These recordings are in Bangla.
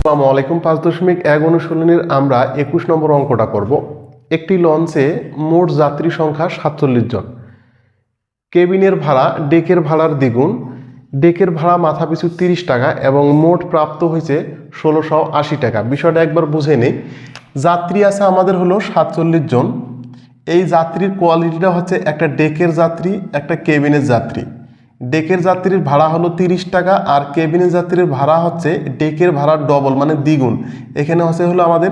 আসসালামু আলাইকুম, পাঁচ দশমিক এক অনুশীলনীর আমরা একুশ নম্বর অঙ্কটা করব। একটি লঞ্চে মোট যাত্রী সংখ্যা সাতচল্লিশ জন। কেবিনের ভাড়া, ডেকের ভাড়ার দ্বিগুণ। ডেকের ভাড়া মাথা পিছু তিরিশ টাকা এবং মোট প্রাপ্ত হয়েছে ষোলোশো আশি টাকা। বিষয়টা একবার বুঝে নেই। যাত্রী আছে আমাদের হলো সাতচল্লিশ জন। এই যাত্রীর কোয়ালিটিটা হচ্ছে একটা ডেকের যাত্রী, একটা কেবিনের যাত্রী। ডেকের যাত্রীর ভাড়া হলো তিরিশ টাকা আর কেবিনের যাত্রীর ভাড়া হচ্ছে ডেকের ভাড়ার ডবল মানে দ্বিগুণ। এখানে হচ্ছে হলো আমাদের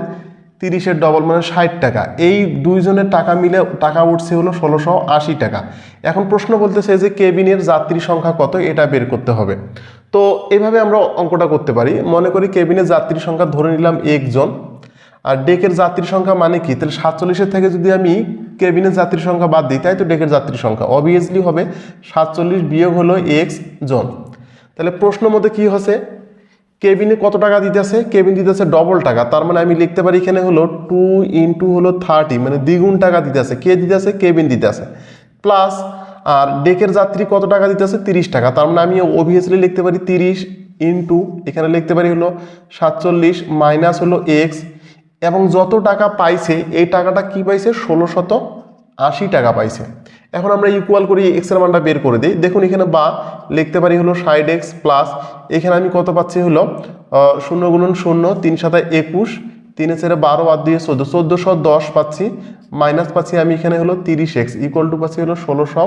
তিরিশের ডবল মানে ষাট টাকা। এই দুইজনের টাকা মিলে টাকা উঠছে হলো ষোলোশো আশি টাকা। এখন প্রশ্ন বলতেছে যে কেবিনের যাত্রী সংখ্যা কত, এটা বের করতে হবে। তো এভাবে আমরা অঙ্কটা করতে পারি। মনে করি কেবিনের যাত্রী সংখ্যা ধরে নিলাম একজন। আর ডেকের যাত্রী সংখ্যা মানে কি? তাহলে সাতচল্লিশের থেকে যদি আমি কেবিনের যাত্রী সংখ্যা বাদ দিই, তাই তো ডেকের যাত্রী সংখ্যা। অবভিয়াসলি হবে সাতচল্লিশ বিয়োগ হলো এক্স জন। তাহলে প্রশ্ন মধ্যে কি হচ্ছে? কেবিনে কত টাকা দিতেছে? কেবিন দিতেছে ডবল টাকা। তার মানে আমি লিখতে পারি এখানে হলো টু ইন্টু হলো থার্টি মানে দ্বিগুণ টাকা দিতেছে। কে দিতেছে? কেবিন দিতেছে। প্লাস আর ডেকের যাত্রী কত টাকা দিতেছে? তিরিশ টাকা। তার মানে আমি অবভিয়াসলি লিখতে পারি তিরিশ ইন্টু এখানে লিখতে পারি হলো সাতচল্লিশ মাইনাস হলো এক্স এবং যত টাকা পাইছে, এই টাকাটা কি পাইছে? ষোলো শত আশি টাকা পাইছে। এখন আমরা ইকুয়াল করি এক্সের মানটা বের করে দিই। দেখুন এখানে বা লিখতে পারি হলো সাইড এক্স প্লাস এখানে আমি কত পাচ্ছি হলো? শূন্য গুণন শূন্য, তিন সাথে একুশ, তিনে ছেড়ে বারো বাদ দিয়ে চোদ্দ। চোদ্দোশো দশ পাচ্ছি মাইনাস পাচ্ছি আমি এখানে হলো তিরিশ এক্স ইকুয়াল টু পাচ্ছি হলো ষোলোশো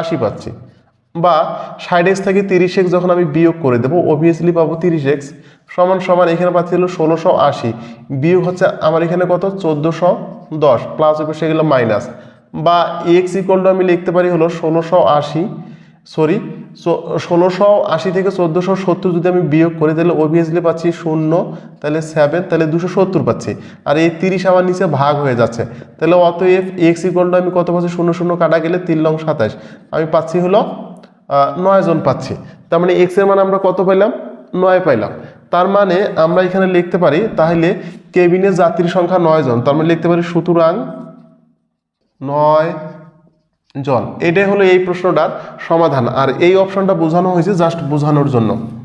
আশি পাচ্ছি। বা ষাট এক্স থেকে তিরিশ এক্স যখন আমি বিয়োগ করে দেবো অবভিয়াসলি পাবো তিরিশ এক্স সমান সমান এখানে পাচ্ছি হলো ষোলোশো আশি। বিয়োগ হচ্ছে আমার এখানে কত? চোদ্দোশো দশ প্লাস উপর সেগুলো মাইনাস বা এক্স ইকুয়াল আমি লিখতে পারি হলো ষোলোশো আশি সরি ষোলোশো আশি থেকে চোদ্দোশো সত্তর যদি আমি বিয়োগ করি, তাহলে অবভিয়াসলি পাচ্ছি শূন্য, তাহলে সেভেন তাহলে দুশো সত্তর পাচ্ছি। আর এই তিরিশ আমার নিচে ভাগ হয়ে যাচ্ছে। তাহলে অতএব এক্স ইকুয়াল আমি কত পাচ্ছি? শূন্য শূন্য কাটা গেলে তিন লং সাতাশ। আমি পাচ্ছি হলো নয় জন পাচ্ছি। তার মানে এক্সের মানে আমরা কত পাইলাম? নয় পাইলাম। তার মানে আমরা এখানে লিখতে পারি, তাহলে কেবিনে যাত্রীর সংখ্যা নয় জন। তার মানে লিখতে পারি সুতরাং নয় জন। এটাই হলো এই প্রশ্নটার সমাধান। আর এই অপশনটা বোঝানো হয়েছে জাস্ট বোঝানোর জন্য।